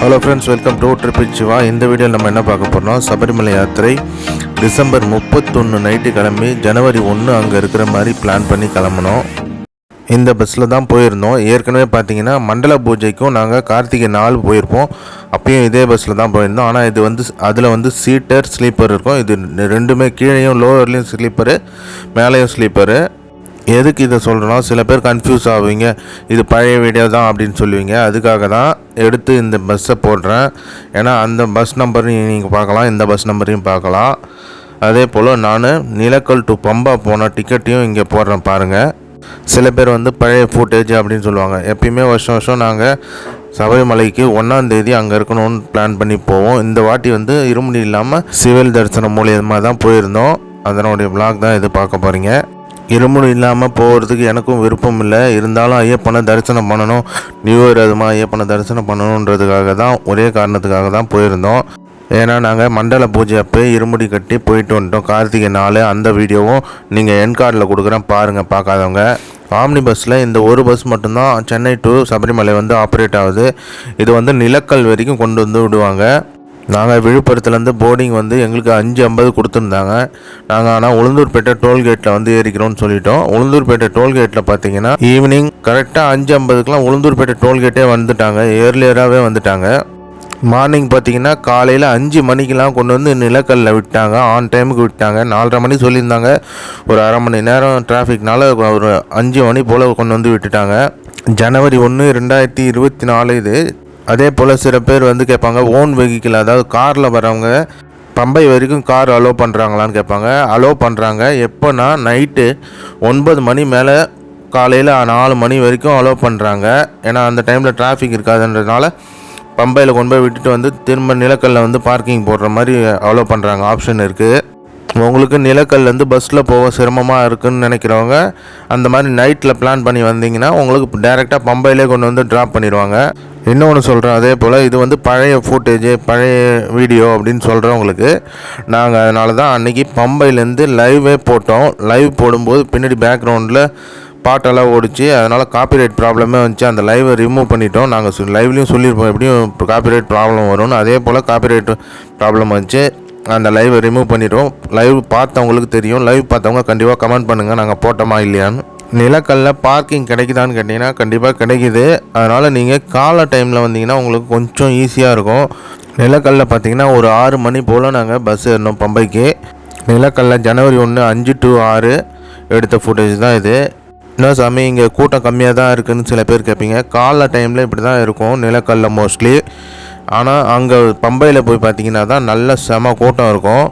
Hello friends welcome to triple Shiva இந்த வீடியோவில் நம்ம என்ன பார்க்க போகிறோம் சபரிமலை யாத்திரை டிசம்பர் முப்பத்தொன்று நைட்டு கிளம்பி ஜனவரி ஒன்று அங்கே இருக்கிற மாதிரி பிளான் பண்ணி கிளம்பணும் இந்த பஸ்ஸில் தான் போயிருந்தோம். ஏற்கனவே பார்த்தீங்கன்னா மண்டல பூஜைக்கும் நாங்கள் கார்த்திகை நாள் போயிருப்போம். அப்பயும் இதே பஸ்ஸில் தான் போயிருந்தோம். ஆனால் இது வந்து அதில் வந்து சீட்டர் ஸ்லீப்பர் இருக்கும். இது ரெண்டுமே கீழேயும் லோவர்லேயும் ஸ்லீப்பரு மேலேயும் ஸ்லீப்பரு எதுக்கு இதை சொல்கிறோன்னா சில பேர் கன்ஃபியூஸ் ஆவீங்க. இது பழைய வீடியோ தான் அப்படின்னு சொல்லுவீங்க. அதுக்காக தான் எடுத்து இந்த பஸ்ஸை போடுறேன். ஏன்னா அந்த பஸ் நம்பரையும் நீங்கள் பார்க்கலாம் இந்த பஸ் நம்பரையும் பார்க்கலாம். அதே போல் நான் நிலக்கல் டு பம்பா போன டிக்கெட்டையும் இங்கே போடுறேன் பாருங்கள் சில பேர் வந்து பழைய ஃபுட்டேஜ் அப்படின்னு சொல்லுவாங்க. எப்பயுமே வருஷம் வருஷம் நாங்கள் சபரிமலைக்கு ஒன்றாந்தேதி அங்கே இருக்கணும்னு பிளான் பண்ணி போவோம். இந்த வாட்டி வந்து இருமுடி இல்லாமல் சிவில் தரிசனம் மூலியமாக தான் போயிருந்தோம். அதனுடைய பிளாக் தான் இது பார்க்க போகிறீங்க இருமுடி இல்லாமல் போகிறதுக்கு எனக்கும் விருப்பம் இல்லை. இருந்தாலும் ஐயப்பனை தரிசனம் பண்ணணும். நியூ இயர் அதுமா ஐயப்பனை தரிசனம் பண்ணணுன்றதுக்காக தான் ஒரே காரணத்துக்காக தான் போயிருந்தோம். ஏன்னா நாங்கள் மண்டல பூஜை அப்போ இருமுடி கட்டி போயிட்டு வந்துட்டோம். கார்த்திகை நாள் அந்த வீடியோவும் நீங்கள் என் கார்டில் கொடுக்குறேன். பாருங்கள் பார்க்காதவங்க. ஆம்னி பஸ்ஸில் இந்த ஒரு பஸ் மட்டும்தான் சென்னை டு சபரிமலை வந்து ஆப்ரேட் ஆகுது. இது வந்து நிலக்கல் வரைக்கும் கொண்டு வந்து விடுவாங்க. நாங்கள் விழுப்புரத்துலேருந்து போர்டிங் வந்து எங்களுக்கு அஞ்சு ஐம்பது கொடுத்துருந்தாங்க. நாங்கள் ஆனால் உளுந்தூர்பேட்டை டோல்கேட்டில் வந்து ஏறிக்கிறோம்னு சொல்லிட்டோம். உளுந்தூர்பேட்டை டோல்கேட்டில் பார்த்தீங்கன்னா ஈவினிங் கரெக்டாக அஞ்சு ஐம்பதுக்கெலாம் உளுந்தூர்பேட்டை டோல்கேட்டே வந்துட்டாங்க. ஏர்லியராகவே வந்துட்டாங்க. மார்னிங் பார்த்தீங்கன்னா காலையில் அஞ்சு மணிக்கெலாம் கொண்டு வந்து நிலக்கல்லில் விட்டாங்க. ஆன் டைமுக்கு விட்டாங்க. நாலரை மணி சொல்லியிருந்தாங்க. ஒரு அரை மணி நேரம் டிராஃபிக்னால ஒரு அஞ்சு மணி போல் கொண்டு வந்து விட்டுட்டாங்க. ஜனவரி ஒன்று ரெண்டாயிரத்தி இருபத்தி நாலு இது அதே போல் சில பேர் வந்து கேட்பாங்க ஓன் வெஹிக்கிள் அதாவது காரில் வரவங்க பம்பை வரைக்கும் கார் அலோவ் பண்ணுறாங்களான்னு கேட்பாங்க. அலோவ் பண்ணுறாங்க எப்போனா நைட்டு ஒன்பது மணி மேலே காலையில் நாலு மணி வரைக்கும் அலோவ் பண்ணுறாங்க ஏன்னா அந்த டைமில் டிராஃபிக் இருக்காதுன்றதுனால பம்பையில் கொண்டு போய் விட்டுட்டு வந்து திரும்ப நிலக்கல்ல வந்து பார்க்கிங் போடுற மாதிரி அலோவ் பண்ணுறாங்க ஆப்ஷன் இருக்குது உங்களுக்கு நிலக்கல்லேருந்து பஸ்ஸில் போக சிரமமாக இருக்குன்னு நினைக்கிறவங்க அந்த மாதிரி நைட்டில் பிளான் பண்ணி வந்தீங்கன்னா உங்களுக்கு டேரெக்டாக பம்பையிலே கொண்டு வந்து ட்ராப் பண்ணிடுவாங்க. இன்னொன்று சொல்கிறேன் அதே போல் இது வந்து பழைய ஃபுட்டேஜ் பழைய வீடியோ அப்படின்னு சொல்கிறவங்களுக்கு நாங்கள் அதனால தான் அன்றைக்கி பம்பையிலேருந்து லைவே போட்டோம். லைவ் போடும்போது பின்னாடி பேக்ரவுண்டில் பாட்டெல்லாம் ஓடிச்சு அதனால் காப்பிரைட் ப்ராப்ளமே வந்துச்சு. அந்த லைவை ரிமூவ் பண்ணிட்டோம். நாங்கள் லைவ்லேயும் சொல்லியிருப்போம் எப்படியும் காப்பிரைட் ப்ராப்ளம் வரும்னு. அதே போல் காப்பிரைட் ப்ராப்ளம் வந்துச்சு அந்த லைவை ரிமூவ் பண்ணிட்டோம் லைவ் பார்த்தவங்களுக்கு தெரியும். லைவ் பார்த்தவங்க கண்டிப்பாக கமெண்ட் பண்ணுங்கள் நாங்கள் போட்டோமா இல்லையான்னு. நிலக்கல்ல பார்க்கிங் கிடைக்குதான்னு கேட்டிங்கன்னா கண்டிப்பாக கிடைக்குது. அதனால் நீங்கள் காலை டைமில் வந்தீங்கன்னா உங்களுக்கு கொஞ்சம் ஈஸியாக இருக்கும். நிலக்கல்ல பார்த்தீங்கன்னா ஒரு ஆறு மணி போல் நாங்கள் பஸ் ஏறினோம் பம்பைக்கு. நிலக்கல்ல ஜனவரி ஒன்று அஞ்சு டு ஆறு எடுத்த ஃபுட்டேஜ் தான் இது. என்ன சாமி இங்கே கூட்டம் கம்மியாக தான் இருக்குதுன்னு சில பேர் கேட்பீங்க காலைல டைமில் இப்படி தான் இருக்கும் நிலக்கல்ல மோஸ்ட்லி ஆனால் அங்கே பம்பையில் போய் பார்த்தீங்கன்னா தான் நல்ல செம கூட்டம் இருக்கும்.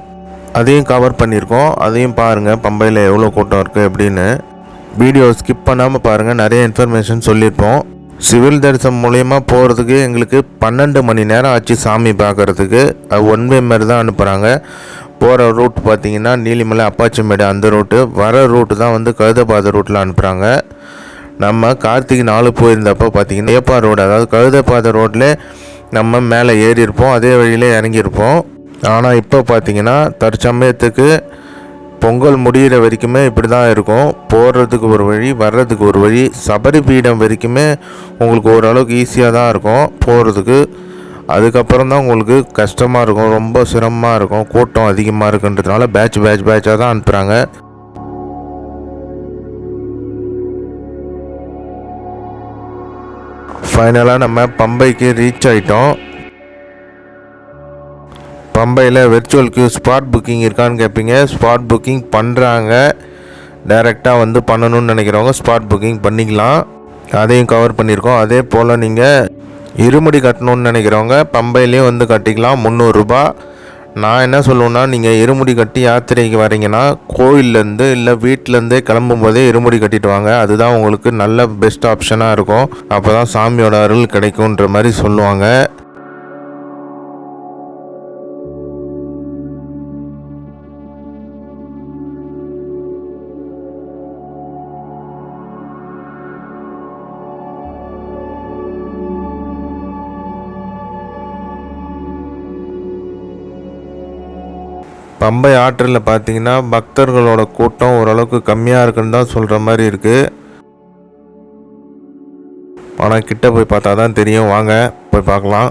அதையும் கவர் பண்ணியிருக்கோம். அதையும் பாருங்கள் பம்பையில் எவ்வளோ கூட்டம் இருக்குது அப்படின்னு. வீடியோ ஸ்கிப் பண்ணாமல் பாருங்கள் நிறைய இன்ஃபர்மேஷன் சொல்லியிருப்போம். சிவில் தரிசனம் மூலயமா போகிறதுக்கு எங்களுக்கு பன்னெண்டு மணி நேரம் ஆச்சு சாமி பார்க்குறதுக்கு ஒன் வே மாதிரி தான் அனுப்புகிறாங்க போகிற ரூட் பார்த்திங்கன்னா நீலிமலை அப்பாச்சிமேடு அந்த ரூட்டு வர ரூட்டு தான் வந்து கழுதபாத ரூட்டில் அனுப்புகிறாங்க நம்ம கார்த்திகை நாலு போயிருந்தப்போ பார்த்தீங்கன்னா ஏப்பா ரோடு அதாவது கழுதப்பாதை ரோட்டில் நம்ம மேலே ஏறியிருப்போம் அதே வழியில் இறங்கியிருப்போம். ஆனால் இப்போ பார்த்தீங்கன்னா தற்சமயத்துக்கு பொங்கல் முடிகிற வரைக்குமே இப்படி தான் இருக்கும். போடுறதுக்கு ஒரு வழி வர்றதுக்கு ஒரு வழி சபரி பீடம் வரைக்குமே உங்களுக்கு ஓரளவுக்கு ஈஸியாக தான் இருக்கும் போகிறதுக்கு அதுக்கப்புறம் தான் உங்களுக்கு கஷ்டமாக இருக்கும் ரொம்ப சிரமமாக இருக்கும் கூட்டம் அதிகமாக இருக்குன்றதுனால பேட்ச் பேட்ச் பேட்சாக தான் அனுப்புகிறாங்க ஃபைனலாக நம்ம பம்பைக்கு ரீச் ஆகிட்டோம் பம்பையில் வெர்ச்சுவல் கியூ ஸ்பாட் புக்கிங் இருக்கான்னு கேட்பீங்க ஸ்பாட் புக்கிங் பண்ணுறாங்க டைரெக்டாக வந்து பண்ணணும்னு நினைக்கிறவங்க ஸ்பாட் புக்கிங் பண்ணிக்கலாம். அதையும் கவர் பண்ணியிருக்கோம். அதே போல் நீங்கள் இருமுடி கட்டணும்னு நினைக்கிறவங்க பம்பையிலையும் வந்து கட்டிக்கலாம். முந்நூறுரூபா நான் என்ன சொல்லுவேன்னா நீங்கள் இருமுடி கட்டி யாத்திரைக்கு வரீங்கன்னா கோயிலேருந்து இல்லை வீட்டிலேருந்தே கிளம்பும் போதே இருமுடி கட்டிட்டு வாங்க. அதுதான் உங்களுக்கு நல்ல பெஸ்ட் ஆப்ஷனாக இருக்கும். அப்போ தான் சாமியோட அருள் கிடைக்குன்ற மாதிரி சொல்லுவாங்க. பம்பை ஆற்றில் பார்த்தீங்கன்னா பக்தர்களோட கூட்டம் ஓரளவுக்கு கம்மியாக இருக்குன்னு தான் சொல்கிற மாதிரி இருக்குது ஆனால் கிட்ட போய் பார்த்தா தான் தெரியும். வாங்க போய் பார்க்கலாம்.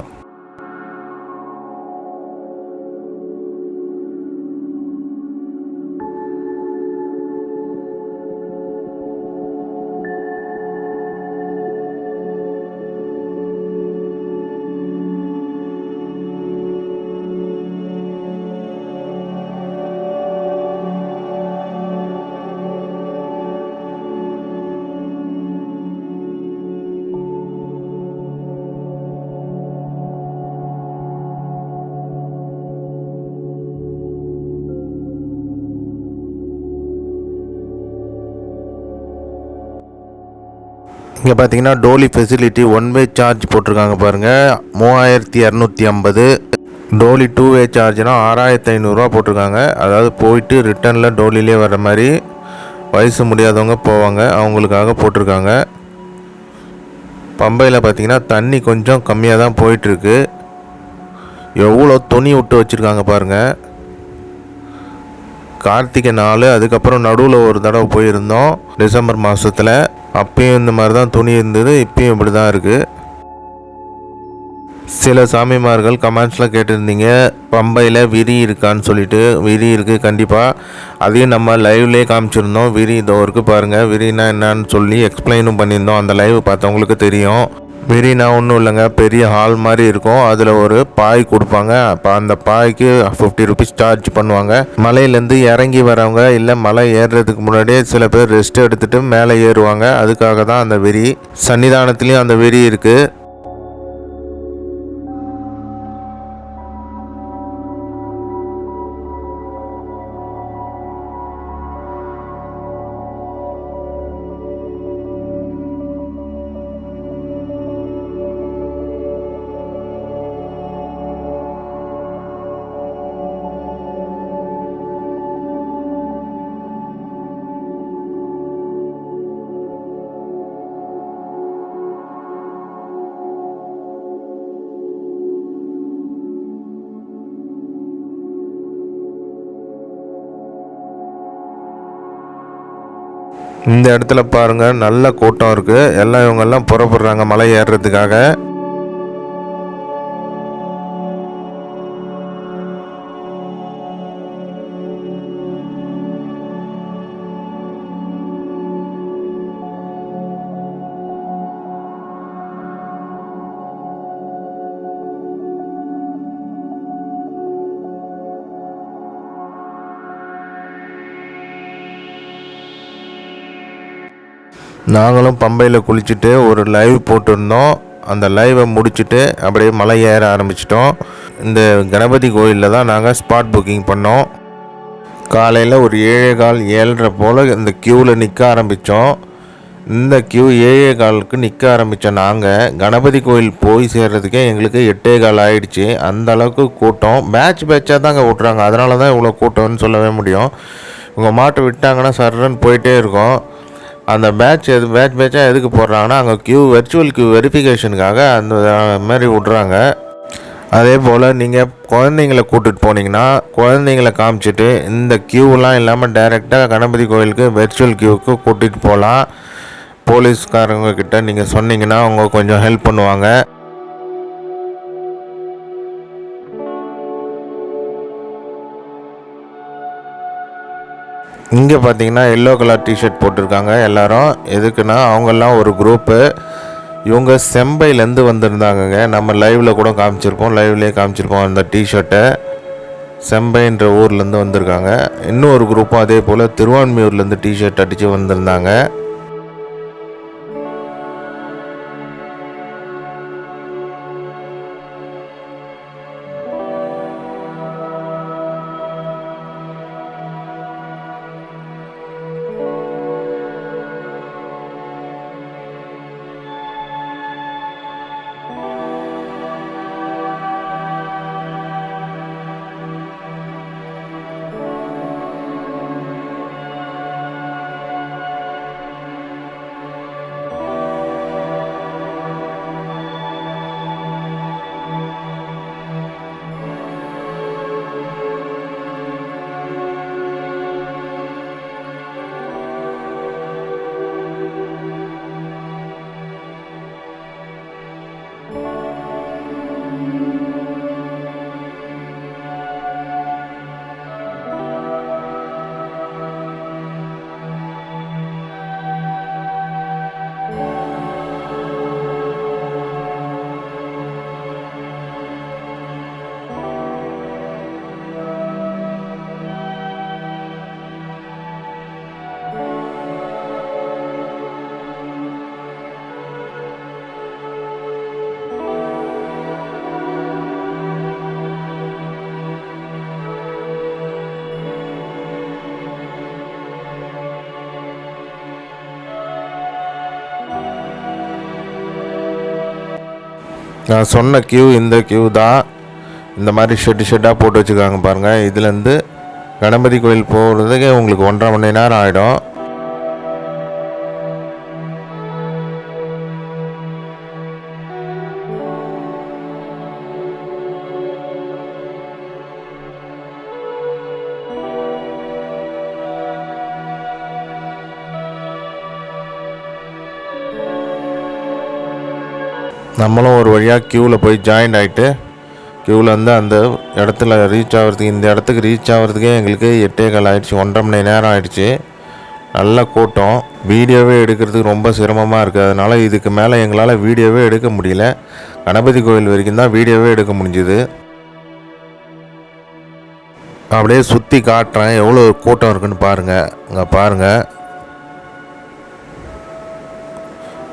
இங்கே பார்த்தீங்கன்னா doli facility one way charge போட்டிருக்காங்க பாருங்கள் மூவாயிரத்தி இரநூத்தி ஐம்பது. டோலி டூ வே சார்ஜ்னால் ஆறாயிரத்தி ஐநூறுரூவா போட்டிருக்காங்க. அதாவது போயிட்டு ரிட்டனில் டோலிலே வர மாதிரி வயசு முடியாதவங்க போவாங்க. அவங்களுக்காக போட்டிருக்காங்க. பம்பையில் பார்த்தீங்கன்னா தண்ணி கொஞ்சம் கம்மியாக தான் போயிட்டுருக்கு எவ்வளோ துணி விட்டு வச்சுருக்காங்க பாருங்கள் கார்த்திகை நாள் அதுக்கப்புறம் நடுவில் ஒரு தடவை போயிருந்தோம் டிசம்பர் மாதத்தில் அப்பயும் இந்த மாதிரி தான் துணி இருந்தது இப்பயும் இப்படி தான் இருக்குது சில சாமிமார்கள் கமெண்ட்ஸில் கேட்டிருந்தீங்க பம்பையில் விரி இருக்கான்னு சொல்லிட்டு. விரி இருக்குது கண்டிப்பாக அதையும் நம்ம லைவ்லேயே காமிச்சிருந்தோம். விரி இதோ இருக்குது பாருங்கள் விரினா என்னன்னு சொல்லி எக்ஸ்பிளைனும் பண்ணியிருந்தோம். அந்த லைவ் பார்த்தவங்களுக்கு தெரியும். விரினா ஒன்றும் இல்லைங்க. பெரிய ஹால் மாதிரி இருக்கும். அதில் ஒரு பாய் கொடுப்பாங்க. அப்போ அந்த பாய்க்கு ஃபிஃப்டி ருபீஸ் சார்ஜ் பண்ணுவாங்க. மலையிலேருந்து இறங்கி வரவங்க இல்லை மலை ஏறுறதுக்கு முன்னாடியே சில பேர் ரெஸ்ட் எடுத்துகிட்டு மேலே ஏறுவாங்க. அதுக்காக தான் அந்த வெறி. சன்னிதானத்துலேயும் அந்த வெறி இருக்குது இந்த இடத்துல பாருங்க நல்ல கூட்டம் இருக்கு. எல்லாம் இவங்கெல்லாம் புறப்படுறாங்க மலை ஏறுறதுக்காக. நாங்களும் பம்பையில் குளிச்சுட்டு ஒரு லைவ் போட்டிருந்தோம். அந்த லைவை முடிச்சுட்டு அப்படியே மலை ஏற ஆரம்பிச்சிட்டோம். இந்த கணபதி கோயிலில் தான் நாங்கள் ஸ்பாட் புக்கிங் பண்ணோம். காலையில் ஒரு ஏழே கால் ஏழரை போல் இந்த க்யூவில் நிற்க ஆரம்பித்தோம் இந்த க்யூ ஏழே காலுக்கு நிற்க ஆரம்பித்தோம் நாங்கள் கணபதி கோயில் போய் சேர்றதுக்கே எங்களுக்கு எட்டே கால் ஆயிடுச்சு. அந்த அளவுக்கு கூட்டம். பேட்ச் பேட்சாக தாங்க விட்றாங்க அதனால தான் இவ்வளோ கூட்டம்னு சொல்லவே முடியும். உங்கள் மாட்டை விட்டாங்கன்னா சர்றன்னு போயிட்டே இருக்கும். அந்த பேட்ச் எது பேட்ச் பேட்சாக எதுக்கு போடுறாங்கன்னா அங்கே க்யூ வெர்ச்சுவல் க்யூ வெரிஃபிகேஷனுக்காக அந்த மாதிரி விட்றாங்க. அதே போல் நீங்கள் குழந்தைங்கள கூட்டிகிட்டு போனீங்கன்னா குழந்தைங்கள காமிச்சிட்டு இந்த க்யூலாம் இல்லாமல் டைரெக்டாக கணபதி கோயிலுக்கு வெர்ச்சுவல் க்யூவுக்கு கூட்டிகிட்டு போகலாம் போலீஸ்காரங்க கிட்ட நீங்கள் சொன்னீங்கன்னா அவங்க கொஞ்சம் ஹெல்ப் பண்ணுவாங்க. இங்கே பார்த்தீங்கன்னா எல்லோ கலர் டிஷர்ட் போட்டிருக்காங்க எல்லாரும். எதுக்குன்னா அவங்கெல்லாம் ஒரு குரூப்பு இவங்க செம்பையிலேருந்து வந்திருந்தாங்கங்க. நம்ம லைவில் கூட காமிச்சிருப்போம். லைவ்லேயே காமிச்சிருப்போம் அந்த டிஷர்ட்டை செம்பைன்ற ஊர்லேருந்து வந்திருக்காங்க. இன்னும் ஒரு குரூப்பும் அதே போல் திருவான்மியூர்லேருந்து டிஷர்ட் அடித்து வந்திருந்தாங்க. நான் சொன்ன கியூ இந்த கியூ தான். இந்த மாதிரி ஷெட்டு ஷெட்டாக போட்டு வச்சுருக்காங்க பாருங்கள் இதுலேருந்து கணபதி கோயில் போகிறதுக்கு உங்களுக்கு ஒன்றரை மணி நேரம் ஆகிடும் நம்மளும் ஒரு வழியாக க்யூவில் போய் ஜாயின் ஆகிட்டு க்யூவில் வந்து அந்த இடத்துல ரீச் ஆகிறதுக்கு இந்த இடத்துக்கு ரீச் ஆகிறதுக்கே எங்களுக்கு எட்டே கால் ஆகிடுச்சி ஒன்றரை மணி நேரம் ஆகிடுச்சி நல்ல கூட்டம். வீடியோவே எடுக்கிறதுக்கு ரொம்ப சிரமமாக இருக்குது அதனால் இதுக்கு மேலே எங்களால் வீடியோவே எடுக்க முடியல. கணபதி கோயில் வரைக்கும் தான் வீடியோவே எடுக்க முடிஞ்சுது. அப்படியே சுற்றி காட்டுறேன். எவ்வளோ கூட்டம் இருக்குன்னு பாருங்கள் அங்கே பாருங்கள்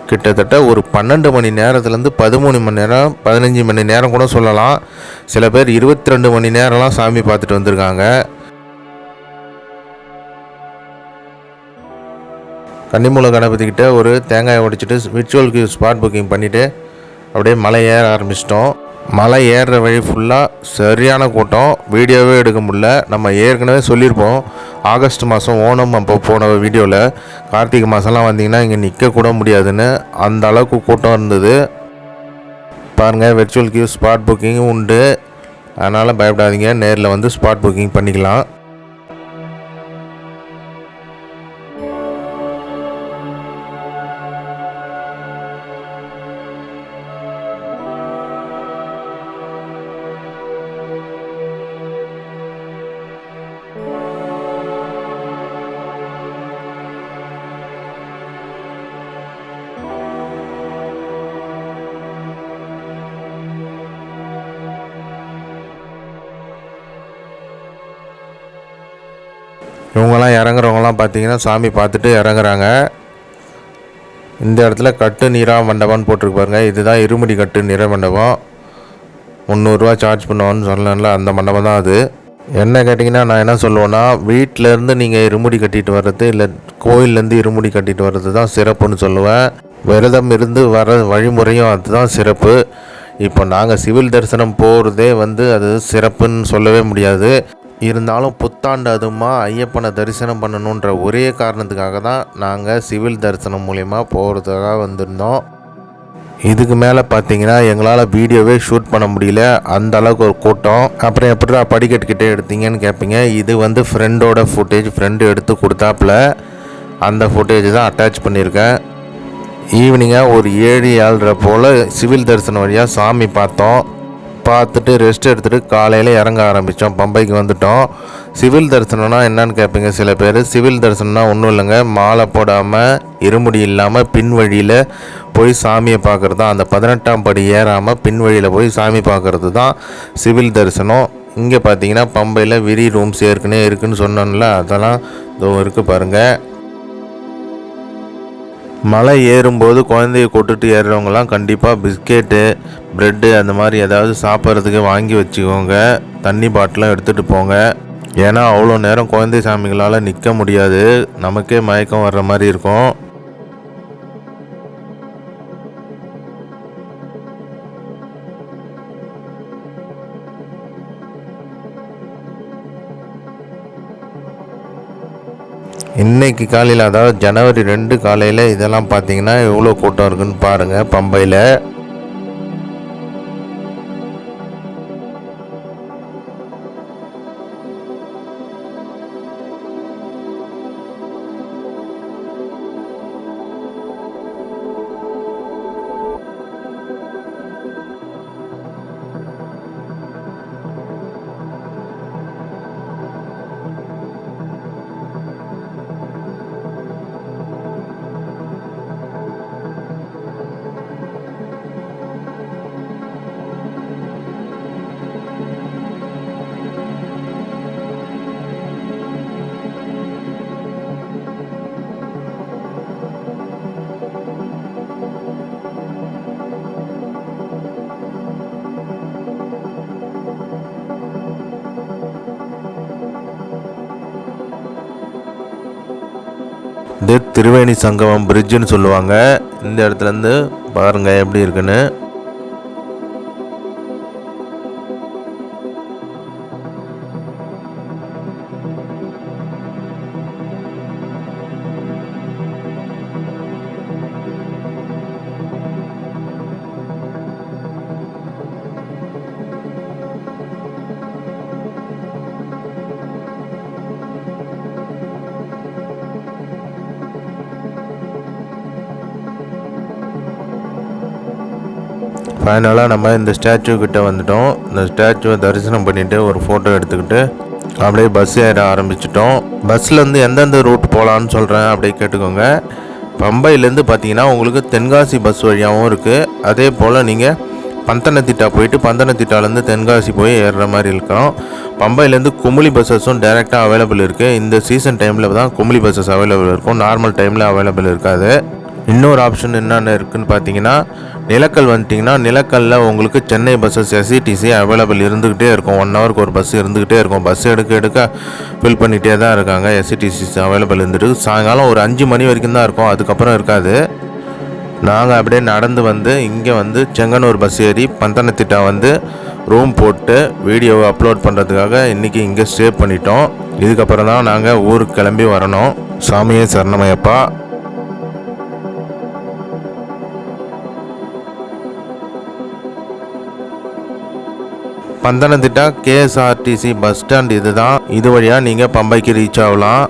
கிட்டத்தட்ட ஒரு பன்னெண்டு மணி நேரத்துலேருந்து பதிமூணு மணி நேரம் பதினஞ்சு மணி நேரம் கூட சொல்லலாம். சில பேர் இருபத்தி ரெண்டு மணி நேரம்லாம் சாமி பார்த்துட்டு வந்திருக்காங்க. கன்னிமூல கணபதிக்கிட்ட ஒரு தேங்காயை உடைச்சிட்டு விர்ச்சுவல் ஸ்பாட் புக்கிங் பண்ணிவிட்டு அப்படியே மலை ஏற ஆரம்பிச்சிட்டோம். மலை ஏறுற வழி ஃபுல்லாக சரியான கூட்டம். வீடியோவே எடுக்க முடில நம்ம ஏற்கனவே சொல்லியிருப்போம். ஆகஸ்ட் மாதம் ஓணம் அப்போ போன வீடியோவில் கார்த்திகை மாதம்லாம் வந்தீங்கன்னா இங்கே நிற்கக்கூட முடியாதுன்னு அந்த அளவுக்கு கூட்டம் இருந்தது. பாருங்கள் விர்ச்சுவல் கியூ ஸ்பாட் புக்கிங்கும் உண்டு. அதனால் பயப்படாதீங்க. நேரில் வந்து ஸ்பாட் புக்கிங் பண்ணிக்கலாம். இவங்கெல்லாம் இறங்குறவங்கலாம் பார்த்தீங்கன்னா சாமி பார்த்துட்டு இறங்குறாங்க. இந்த இடத்துல கட்டு நீரா மண்டபம்னு போட்டிருக்கு பாருங்க. இதுதான் இருமுடி கட்டு நீர மண்டபம். முந்நூறுரூவா சார்ஜ் பண்ணுவோன்னு சொல்லல அந்த மண்டபம் தான் அது. என்ன கேட்டிங்கன்னா நான் என்ன சொல்லுவேன்னா வீட்டிலேருந்து நீங்கள் இருமுடி கட்டிட்டு வர்றது இல்லை கோயிலேருந்து இருமுடி கட்டிட்டு வர்றது தான் சிறப்புன்னு சொல்லுவேன். விரதம் இருந்து வர வழிமுறையும் அதுதான் சிறப்பு. இப்போ நாங்கள் சிவில் தரிசனம் போகிறதே வந்து அது சிறப்புன்னு சொல்லவே முடியாது. இருந்தாலும் புத்தாண்டு அதுமா ஐயப்பனை தரிசனம் பண்ணணுன்ற ஒரே காரணத்துக்காக தான் நாங்கள் சிவில் தரிசனம் மூலிமா போகிறதுக்காக வந்திருந்தோம். இதுக்கு மேலே பார்த்தீங்கன்னா எங்களால் வீடியோவே ஷூட் பண்ண முடியல. அந்த அளவுக்கு ஒரு கூட்டம். அப்புறம் எப்படிடா படிக்கட்டுக்கிட்டே எடுத்தீங்கன்னு கேட்பீங்க இது வந்து ஃப்ரெண்டோட ஃபுட்டேஜ் ஃப்ரெண்டு எடுத்து கொடுத்தாப்புல. அந்த ஃபுட்டேஜ் தான் அட்டாச் பண்ணியிருக்கேன். ஈவினிங்காக ஒரு ஏழு ஏழரை போல் சிவில் தரிசனம் வழியாக சாமி பார்த்தோம். பார்த்துட்டு ரெஸ்ட் எடுத்துகிட்டு காலையில் இறங்க ஆரம்பித்தோம் பம்பைக்கு வந்துட்டோம். சிவில் தரிசனம்னா என்னன்னு கேட்பீங்க சில பேர். சிவில் தரிசனம்னா ஒன்றும் இல்லைங்க. மாலை போடாமல் இருமுடி இல்லாமல் பின் வழியில் போய் சாமியை பார்க்குறது தான் அந்த பதினெட்டாம் படி ஏறாமல் பின் வழியில் போய் சாமி பார்க்குறது தான் சிவில் தரிசனம். இங்கே பார்த்தீங்கன்னா பம்பையில் விரி ரூம்ஸ் ஏற்கனவே இருக்குன்னு சொன்னோம்ல அதெல்லாம் இதுவும் இருக்குது பாருங்கள் மலை ஏறும்போது குழந்தைய கொட்டுட்டு ஏறுறவங்கலாம் கண்டிப்பாக பிஸ்கெட்டு ப்ரெட்டு அந்த மாதிரி ஏதாவது சாப்பிட்றதுக்கு வாங்கி வச்சுக்கோங்க. தண்ணி பாட்டிலாம் எடுத்துகிட்டு போங்க. ஏன்னா அவ்வளோ நேரம் குழந்தை சாமிகளால் நிற்க முடியாது. நமக்கே மயக்கம் வர்ற மாதிரி இருக்கும். இன்றைக்கி காலையில் அதாவது ஜனவரி ரெண்டு காலையில் இதெல்லாம் பார்த்தீங்கன்னா எவ்வளோ கூட்டம் இருக்குன்னு பாருங்கள் பம்பையில் இது திருவேணி சங்கமம் பிரிட்ஜுன்னு சொல்லுவாங்க. இந்த இடத்துலேருந்து பாருங்கள் எப்படி இருக்குன்னு. ஃபைனலாக நம்ம இந்த ஸ்டாச்சு கிட்டே வந்துட்டோம். இந்த ஸ்டாச்சுவை தரிசனம் பண்ணிவிட்டு ஒரு ஃபோட்டோ எடுத்துக்கிட்டு அப்படியே பஸ் ஏற ஆரம்பிச்சிட்டோம். பஸ்லேருந்து எந்தெந்த ரூட் போகலான்னு சொல்கிறேன் அப்படியே கேட்டுக்கோங்க. பம்பையிலேருந்து பார்த்தீங்கன்னா உங்களுக்கு தென்காசி பஸ் வழியாகவும் இருக்குது அதே போல் நீங்கள் பந்தனத்திட்டா போயிட்டு பந்தனத்திட்டாலேருந்து தென்காசி போய் ஏறுற மாதிரி இருக்கும் பம்பையிலேருந்து குமுளி பஸ்ஸஸும் டேரெக்டாக அவைலபிள் இருக்குது இந்த சீசன் டைமில் தான் குமுளி பஸ்ஸஸ் அவைலபிள் இருக்கும். நார்மல் டைமில் அவைலபிள் இருக்காது. இன்னொரு ஆப்ஷன் என்னென்ன இருக்குன்னு பார்த்தீங்கன்னா நிலக்கல் வந்துட்டிங்கன்னா நிலக்கல்லில் உங்களுக்கு சென்னை பஸ்ஸஸ் எஸ்இடிசி அவைலபிள் இருந்துக்கிட்டே இருக்கும். ஒன் ஹவருக்கு ஒரு பஸ் இருந்துக்கிட்டே இருக்கும். பஸ் எடுக்க எடுக்க ஃபில் பண்ணிகிட்டே தான் இருக்காங்க. எஸ்இடிசி அவைலபிள் இருந்துட்டு சாயங்காலம் ஒரு அஞ்சு மணி வரைக்கும் தான் இருக்கும். அதுக்கப்புறம் இருக்காது. நாங்கள் அப்படியே நடந்து வந்து இங்கே வந்து செங்கனூர் பஸ் ஏறி பந்தனத்திட்டா வந்து ரூம் போட்டு வீடியோவை அப்லோட் பண்ணுறதுக்காக இன்றைக்கி இங்கே ஸ்டே பண்ணிட்டோம். இதுக்கப்புறம் தான் நாங்கள் ஊருக்கு கிளம்பி வரணும். சாமியே சரணமையப்பா. பந்தனத்திட்டா கேஎஸ்ஆர்டிசி பஸ் ஸ்டாண்ட் இதுதான். இது வழியாக நீங்கள் பம்பைக்கு ரீச் ஆகலாம்.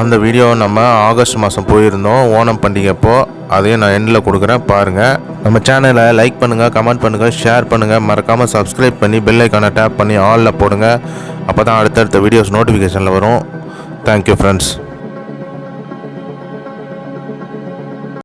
அந்த வீடியோ நம்ம ஆகஸ்ட் மாதம் போயிருந்தோம். ஓணம் பண்டிகைப்போ அதையும் நான் எண்டில் கொடுக்குறேன். பாருங்கள் நம்ம சேனலை லைக் பண்ணுங்கள் கமெண்ட் பண்ணுங்கள் ஷேர் பண்ணுங்கள் மறக்காமல் சப்ஸ்கிரைப் பண்ணி பெல் ஐக்கானை டேப் பண்ணி ஆலில் போடுங்க. அப்போ தான் அடுத்தடுத்த வீடியோஸ் நோட்டிஃபிகேஷனில் வரும். Thank you friends